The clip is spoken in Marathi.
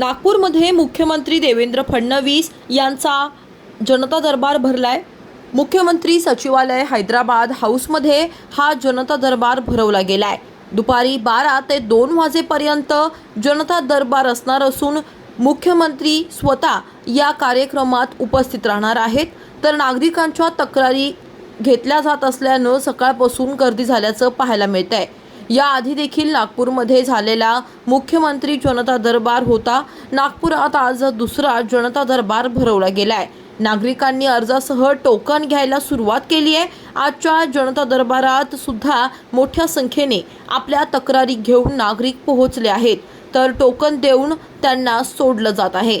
नागपूरमध्ये मुख्यमंत्री देवेंद्र फडणवीस यांचा जनता दरबार भरलाय. मुख्यमंत्री सचिवालय हैदराबाद हाऊसमध्ये हा जनता दरबार भरवला गेलाय. दुपारी बारा ते दोन वाजेपर्यंत जनता दरबार असणार असून मुख्यमंत्री स्वतः या कार्यक्रमात उपस्थित राहणार आहेत. तर नागरिकांच्या तक्रारी घेतल्या जात असल्यानं सकाळपासून गर्दी झाल्याचं पाहायला मिळत आहे याआधी देखील नागपूरमध्ये झालेला मुख्यमंत्री जनता दरबार होता. नागपुरात आज दुसरा जनता दरबार भरवला गेलाय. नागरिकांनी अर्जासह टोकन घ्यायला सुरुवात केली आहे. आजच्या जनता दरबारात सुद्धा मोठ्या संख्येने आपल्या तक्रारी घेऊन नागरिक पोहोचले आहेत. तर टोकन देऊन त्यांना सोडलं जात आहे.